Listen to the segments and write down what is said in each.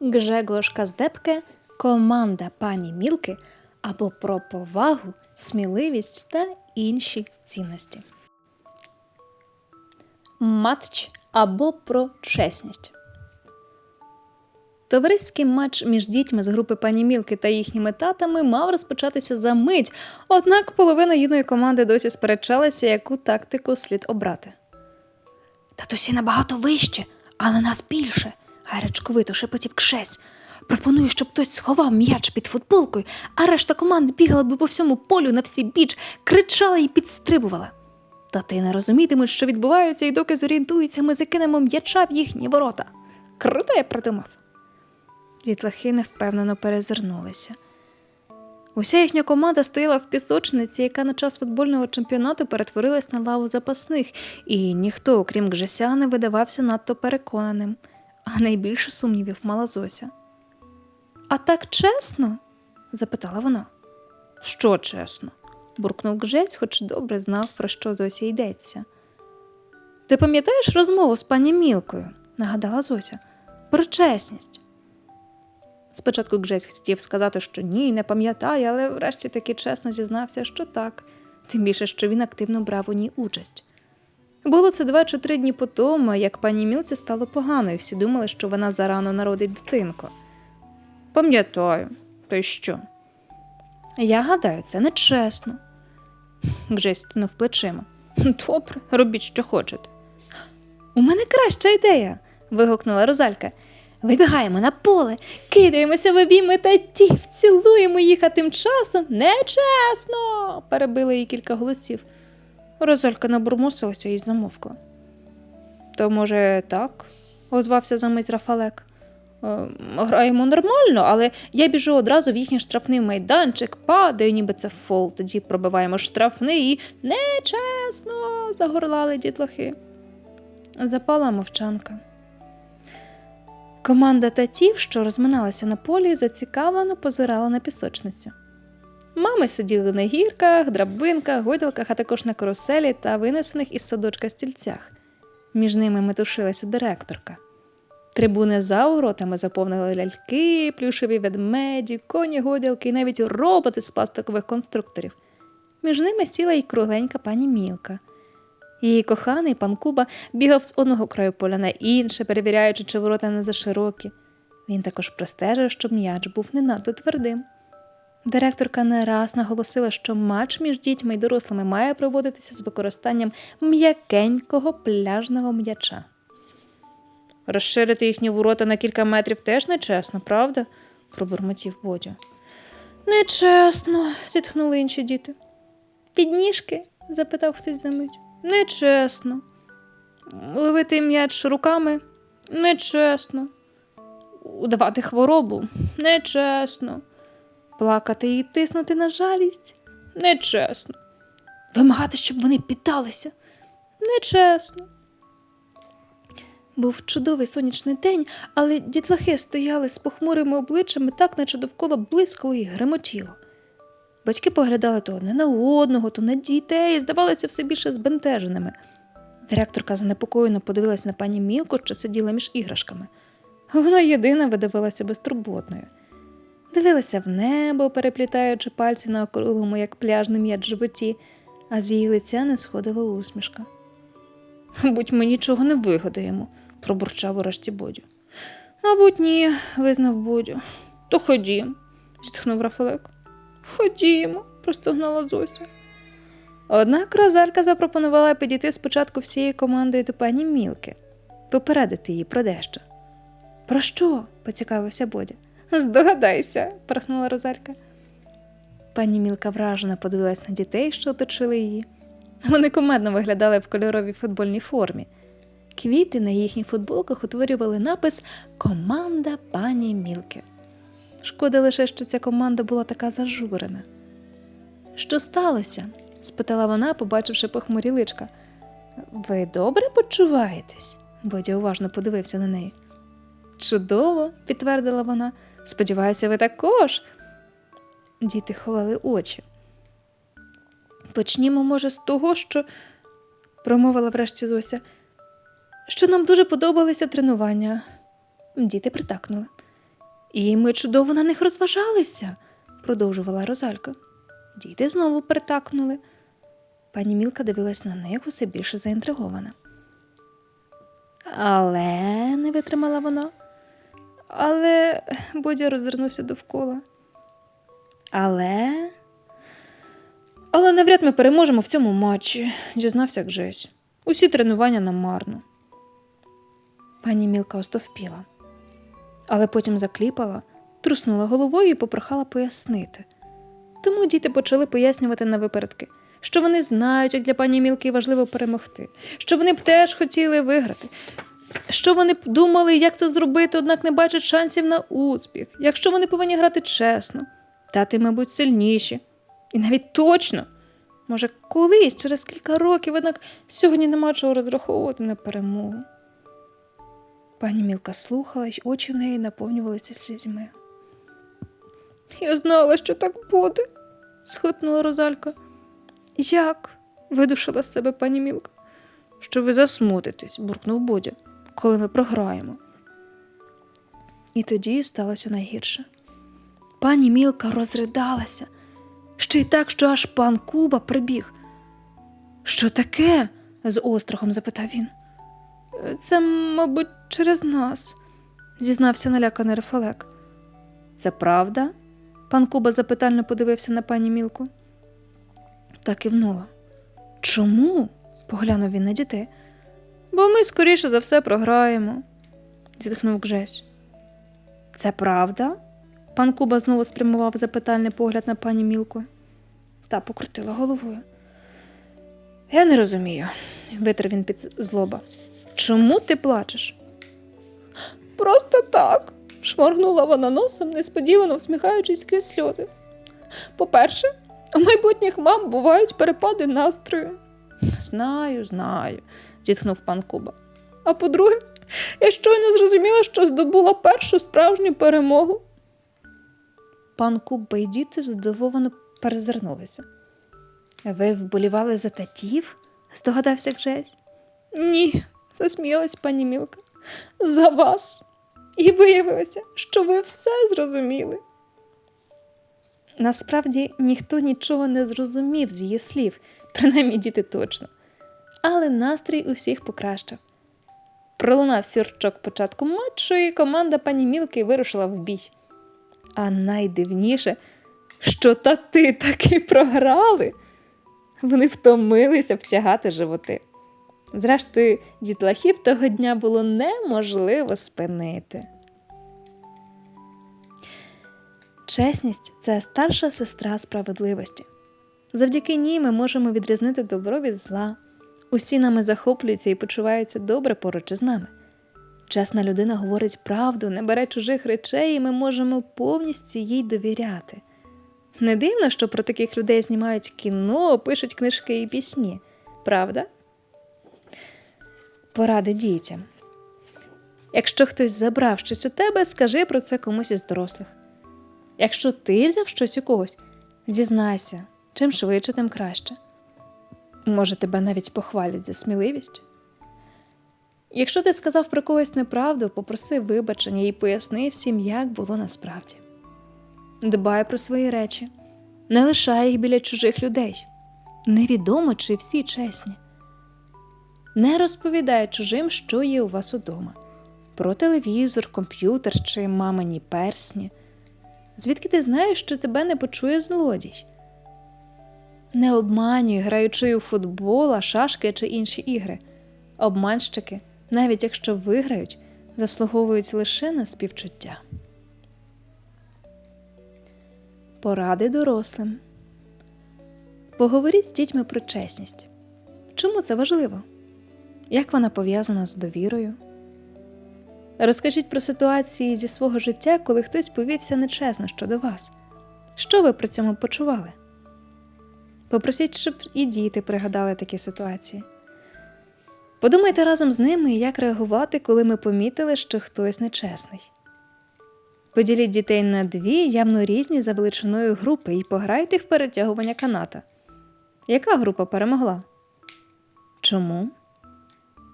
Гжегош Каздепке, команда пані Мілки або про повагу, сміливість та інші цінності. Матч або про чесність. Товариський матч між дітьми з групи пані Мілки та їхніми татами мав розпочатися за мить, однак половина юної команди досі сперечалася, яку тактику слід обрати. Татусі набагато вище, але нас більше, гарячковито шепотів кшесь. Пропоную, щоб хтось сховав м'яч під футболкою, а решта команд бігала би по всьому полю на всі біч, кричала і підстрибувала. Та ти не розумітимеш, що відбувається, і доки зорієнтуються, ми закинемо м'яча в їхні ворота. Круто я придумав. Дітлахи невпевнено перезирнулися. Уся їхня команда стояла в пісочниці, яка на час футбольного чемпіонату перетворилась на лаву запасних, і ніхто, окрім Гжеся, не видавався надто переконаним, а найбільше сумнівів мала Зося. А так чесно? запитала вона. Що чесно? буркнув Гжець, хоч добре знав, про що Зосі йдеться. Ти пам'ятаєш розмову з пані Мілкою? нагадала Зося. Про чесність. Спочатку Гжець хотів сказати, що ні, не пам'ятає, але врешті таки чесно зізнався, що так, тим більше, що він активно брав у ній участь. Було це два чи три дні по тому, як пані Мілці стало погано, і всі думали, що вона зарано народить дитинку. Пам'ятаю, то й що? Я гадаю, це нечесно. Гжець стинув плечима. Добре, робіть, що хочете. У мене краща ідея. вигукнула Розалька. Вибігаємо на поле, кидаємося в обійми татів, цілуємо їх, а тим часом нечесно. перебили її кілька голосів. Розалька набурмосилася і замовкла. То, може, так? озвався за мить Рафалек. «Е, Граємо нормально, але я біжу одразу в їхній штрафний майданчик, падаю, ніби це фол. Тоді пробиваємо штрафний і нечесно. загорлали дітлахи. Запала мовчанка. Команда татів, що розминалася на полі, зацікавлено позирала на пісочницю. Мами сиділи на гірках, драбинках, гойдалках, а також на каруселі та винесених із садочка стільцях. Між ними метушилася директорка. Трибуни за воротами заповнили ляльки, плюшеві ведмеді, коні, гойдалки і навіть роботи з пластикових конструкторів. Між ними сіла й кругленька пані Мілка. Її коханий пан Куба бігав з одного краю поля на інше, перевіряючи, чи ворота не заширокі. Він також простежив, щоб м'яч був не надто твердим. Директорка не раз наголосила, що матч між дітьми й дорослими має проводитися з використанням м'якенького пляжного м'яча. Розширити їхні ворота на кілька метрів теж нечесно, правда? пробурмотів Бодя. Нечесно, зітхнули інші діти. Підніжки? запитав хтось за мить. Нечесно. Ловити м'яч руками нечесно. Удавати хворобу нечесно. Плакати і тиснути на жалість нечесно. Вимагати, щоб вони піддалися нечесно. Був чудовий сонячний день, але дітлахи стояли з похмурими обличчями так, наче довкола блискало і гремотіло. Батьки поглядали то одне на одного, то на дітей і здавалися все більше збентеженими. Директорка занепокоєно подивилась на пані Мілку, що сиділа між іграшками. Вона єдина видавалася безтурботною. Дивилася в небо, переплітаючи пальці на округлому, як пляжний м'яч животі, а з її лиця не сходила усмішка. Мабуть, ми нічого не вигадаємо, пробурчав урешті Бодю. Мабуть, ні, визнав Бодю. То ходім, зітхнув Рафалек. Ходімо, простогнала Зося. Однак Розалька запропонувала підійти спочатку всією командою до пані Мілки, попередити її про дещо. Про що? поцікавився Бодя. Здогадайся, порахнула Розалька. Пані Мілка вражено подивилась на дітей, що оточили її. Вони комедно виглядали в кольоровій футбольній формі. Квіти на їхніх футболках утворювали напис Команда пані Мілки. Шкода лише, що ця команда була така зажурена. Що сталося? спитала вона, побачивши похмурі личка. Ви добре почуваєтесь? Бодя уважно подивився на неї. Чудово, підтвердила вона. Сподіваюся, ви також. Діти ховали очі. Почнімо, може, з того, що, промовила врешті Зося, що нам дуже подобалися тренування. Діти притакнули. І ми чудово на них розважалися, продовжувала Розалька. Діти знову притакнули. Пані Мілка дивилась на них усе більше заінтригована. Але не витримала вона. Але Бодя розвернувся довкола. Але. Але навряд ми переможемо в цьому матчі, дізнався Гжесь. Усі тренування намарно. Пані Мілка остовпіла, але потім закліпала, труснула головою і попрохала пояснити. Тому діти почали пояснювати на випередки, що вони знають, як для пані Мілки важливо перемогти, що вони б теж хотіли виграти, що вони думали, як це зробити, однак не бачать шансів на успіх, якщо вони повинні грати чесно, тати, мабуть, сильніші. І навіть точно, може, колись, через кілька років, однак сьогодні нема чого розраховувати на перемогу. Пані Мілка слухала, й очі в неї наповнювалися слізьми. Я знала, що так буде, схлипнула Розалька. Як? видушила з себе пані Мілка. Що ви засмутитесь, буркнув Бодя, коли ми програємо. І тоді сталося найгірше. Пані Мілка розридалася, ще й так, що аж пан Куба прибіг. Що таке? з острахом запитав він. Це, мабуть, через нас, зізнався наляканий Рефалек. Це правда? Пан Куба запитально подивився на пані Мілку. Та кивнула. Чому? поглянув він на дітей. Бо ми скоріше за все програємо, зітхнув Гжесь. Це правда? Пан Куба знову спрямував запитальний погляд на пані Мілку. Та покрутила головою. Я не розумію, витер він під злоба. Чому ти плачеш? Просто так, шморгнула вона носом, несподівано всміхаючись крізь сльози. По-перше, у майбутніх мам бувають перепади настрою. Знаю, знаю, зітхнув пан Куба. А по-друге, я щойно зрозуміла, що здобула першу справжню перемогу. Пан Куба і діти здивовано перезирнулися. Ви вболівали за татів? здогадався Гжесь. Ні, засміялась пані Мілка. За вас. І виявилося, що ви все зрозуміли. Насправді ніхто нічого не зрозумів з її слів, принаймні діти точно. Але настрій у всіх покращив. Пролунав сюрчок початку матчу, і команда пані Мілки вирушила в бій. А найдивніше, що тати таки програли. Вони втомилися втягати животи. Зрештою, дітлахів того дня було неможливо спинити. Чесність це старша сестра справедливості. Завдяки ній ми можемо відрізнити добро від зла. Усі нами захоплюються і почуваються добре поруч із нами. Чесна людина говорить правду, не бере чужих речей, і ми можемо повністю їй довіряти. Не дивно, що про таких людей знімають кіно, пишуть книжки і пісні, правда? Поради дітям. Якщо хтось забрав щось у тебе, скажи про це комусь із дорослих. Якщо ти взяв щось у когось, зізнайся, чим швидше, тим краще. Може, тебе навіть похвалять за сміливість. Якщо ти сказав про когось неправду, попроси вибачення і поясни всім, як було насправді. Дбай про свої речі, не лишай їх біля чужих людей. Невідомо, чи всі чесні. Не розповідай чужим, що є у вас удома про телевізор, комп'ютер чи мамині персні. Звідки ти знаєш, що тебе не почує злодій? Не обманюй, граючи у футбол, шашки чи інші ігри. Обманщики, навіть якщо виграють, заслуговують лише на співчуття. Поради дорослим. Поговоріть з дітьми про чесність. Чому це важливо? Як вона пов'язана з довірою? Розкажіть про ситуації зі свого життя, коли хтось повівся нечесно щодо вас. Що ви при цьому почували? Попросіть, щоб і діти пригадали такі ситуації. Подумайте разом з ними, як реагувати, коли ми помітили, що хтось нечесний. Поділіть дітей на дві явно різні за величиною групи і пограйте в перетягування каната. Яка група перемогла? Чому?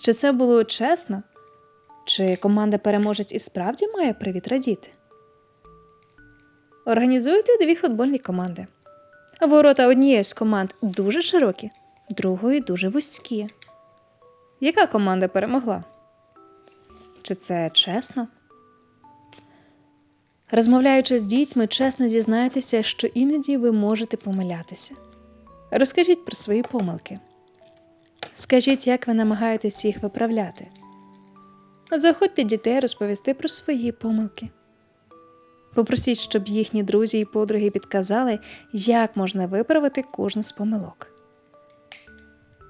Чи це було чесно? Чи команда переможець і справді має привід радіти? Організуйте дві футбольні команди. Ворота однієї з команд дуже широкі, другої дуже вузькі. Яка команда перемогла? Чи це чесно? Розмовляючи з дітьми, чесно зізнайтеся, що іноді ви можете помилятися. Розкажіть про свої помилки. Скажіть, як ви намагаєтесь їх виправляти. Заходьте дітей розповісти про свої помилки. Попросіть, щоб їхні друзі і подруги підказали, як можна виправити кожну з помилок.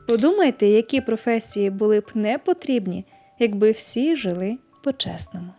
Подумайте, які професії були б не потрібні, якби всі жили по-чесному.